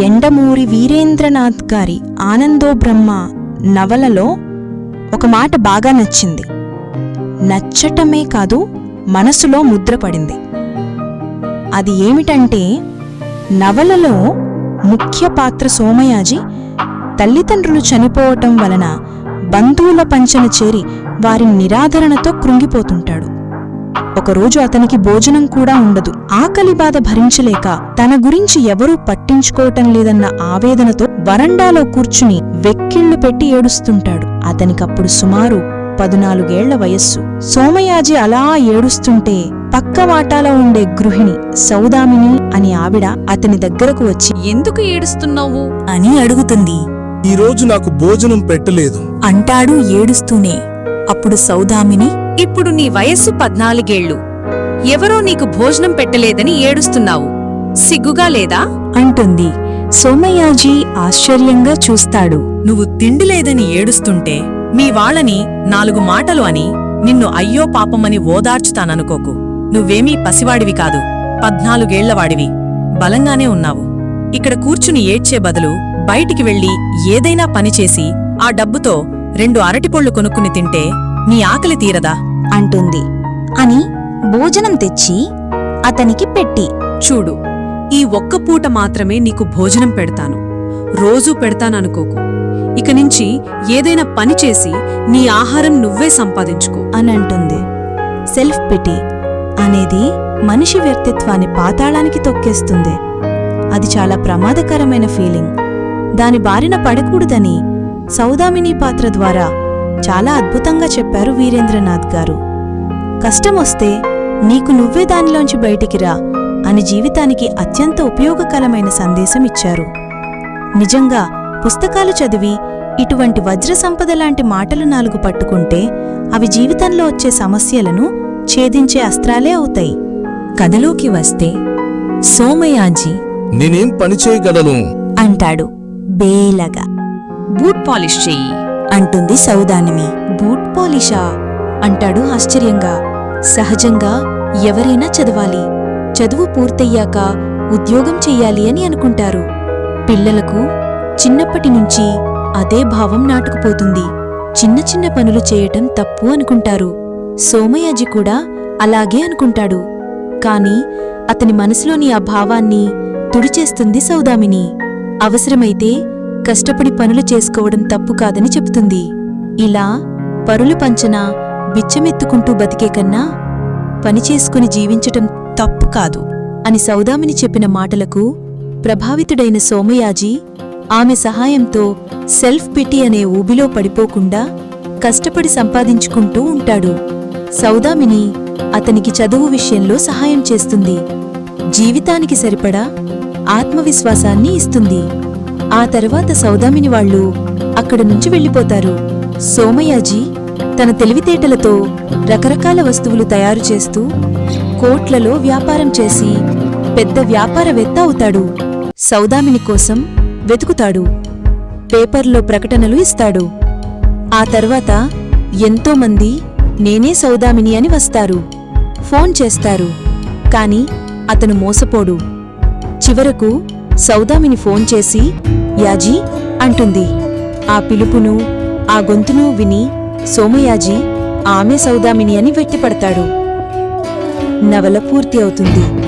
ఎండమూరి వీరేంద్రనాథ్ గారి ఆనందో బ్రహ్మ నవలలో ఒక మాట బాగా నచ్చింది. నచ్చటమే కాదు మనసులో ముద్రపడింది అది ఏమిటంటే నవలలో ముఖ్య పాత్ర సోమయాజి తల్లిదండ్రులు చనిపోవటం వలన బంధువుల పంచన చేరి వారి నిరాదరణతో కృంగిపోతుంటాడు. ఒకరోజు అతనికి భోజనం కూడా ఉండదు. ఆకలి బాధ భరించలేక తన గురించి ఎవరూ పట్టించుకోవటం లేదన్న ఆవేదనతో వరండాలో కూర్చుని వెక్కిళ్ళు పెట్టి ఏడుస్తుంటాడు. అతనికప్పుడు సుమారు పదునాలుగేళ్ళ వయస్సు. సోమయాజి అలా ఏడుస్తుంటే పక్క వాటాలో ఉండే గృహిణి సౌదామిని అని ఆవిడ అతని దగ్గరకు వచ్చి ఎందుకు ఏడుస్తున్నావు? అని అడుగుతుంది. ఈరోజు నాకు భోజనం పెట్టలేదు. అంటాడు ఏడుస్తూనే. అప్పుడు సౌదామిని ఇప్పుడు నీ వయస్సు పద్నాలుగేళ్ళు ఎవరో నీకు భోజనం పెట్టలేదని ఏడుస్తున్నావు. సిగ్గుగా లేదా? అంటుంది. సోమయాజీ ఆశ్చర్యంగా చూస్తాడు. నువ్వు తిండి లేదని ఏడుస్తుంటే మీ వాళ్ళని నాలుగు మాటలు అని నిన్ను అయ్యో పాపమని ఓదార్చుతాననుకోకు. నువ్వేమీ పసివాడివి కాదు. పద్నాలుగేళ్ళవాడివి బలంగానే ఉన్నావు. ఇక్కడ కూర్చుని ఏడ్చే బదులు బయటికి వెళ్ళి ఏదైనా పనిచేసి ఆ డబ్బుతో రెండు అరటిపొళ్ళు కొనుక్కుని తింటే నీ ఆకలి తీరదా? అంటుంది. అని భోజనం తెచ్చి అతనికి పెట్టి చూడు ఈ ఒక్క పూట మాత్రమే నీకు భోజనం పెడతాను. రోజూ పెడతాననుకోకు. ఇక నుంచి ఏదైనా పని చేసి నీ ఆహారం నువ్వే సంపాదించుకో. అంటుంది. సెల్ఫ్ పిటి అనేది మనిషి వ్యక్తిత్వాన్ని పాతాళానికి తొక్కేస్తుంది. అది చాలా ప్రమాదకరమైన ఫీలింగ్. దాని బారిన పడకూడదని సౌదామిని పాత్ర ద్వారా చాలా అద్భుతంగా చెప్పారు వీరేంద్రనాథ్ గారు. కష్టమొస్తే నీకు నువ్వే దానిలోంచి బయటికి రా అని జీవితానికి అత్యంత ఉపయోగకరమైన సందేశం ఇచ్చారు. నిజంగా పుస్తకాలు చదివి ఇటువంటి వజ్ర సంపద లాంటి మాటలు నాలుగు పట్టుకుంటే అవి జీవితంలో వచ్చే సమస్యలను ఛేదించే అస్త్రాలే అవుతాయి. కథలోకి వస్తే సోమయాజీ నేనేం పని చేయగలను? అంటాడు బేలగా. బూట్ పాలిష్ చెయ్యి. అంటుంది సౌదానిమి. బూట్ పాలిషా? అంటాడు ఆశ్చర్యంగా. సహజంగా ఎవరైనా చదవాలి. చదువు పూర్తయ్యాక ఉద్యోగం చెయ్యాలి అని అనుకుంటారు. పిల్లలకు చిన్నప్పటి నుంచి అదే భావం నాటుకుపోతుంది. చిన్న చిన్న పనులు చేయటం తప్పు అనుకుంటారు. సోమయాజి కూడా అలాగే అనుకుంటాడు. కాని అతని మనసులోని ఆ భావాన్ని తుడిచేస్తుంది సౌదామిని. అవసరమైతే కష్టపడి పనులు చేసుకోవడం తప్పు కాదని చెప్తుంది ఇలా పరులు పంచన బిచ్చమెత్తుకుంటూ బతికే కన్నా పని చేసుకుని జీవించటం తప్పు కాదు అని సౌదామిని చెప్పిన మాటలకు ప్రభావితుడైన సోమయాజీ ఆమె సహాయంతో సెల్ఫ్ పిటి అనే ఊబిలో పడిపోకుండా కష్టపడి సంపాదించుకుంటూ ఉంటాడు. సౌదామిని అతనికి చదువు విషయంలో సహాయం చేస్తుంది. జీవితానికి సరిపడా ఆత్మవిశ్వాసాన్ని ఇస్తుంది. ఆ తర్వాత సౌదామిని వాళ్ళు అక్కడ నుంచి వెళ్ళిపోతారు. సోమయాజీ తన తెలివితేటలతో రకరకాల వస్తువులు తయారు చేస్తూ కోట్లలో వ్యాపారం చేసి పెద్ద వ్యాపారవేత్త అవుతాడు. సౌదామిని కోసం వెతుకుతాడు. పేపర్లో ప్రకటనలు ఇస్తాడు. ఆ తర్వాత ఎంతోమంది నేనే సౌదామిని అని వస్తారు. ఫోన్ చేస్తారు. కాని అతను మోసపోడు. చివరకు సౌదామిని ఫోన్ చేసి యాజీ అంటుంది. ఆ పిలుపును ఆ గొంతును విని సోమయాజీ ఆమె సౌదామిని అని వెట్టిపడతాడు. నవల పూర్తి అవుతుంది.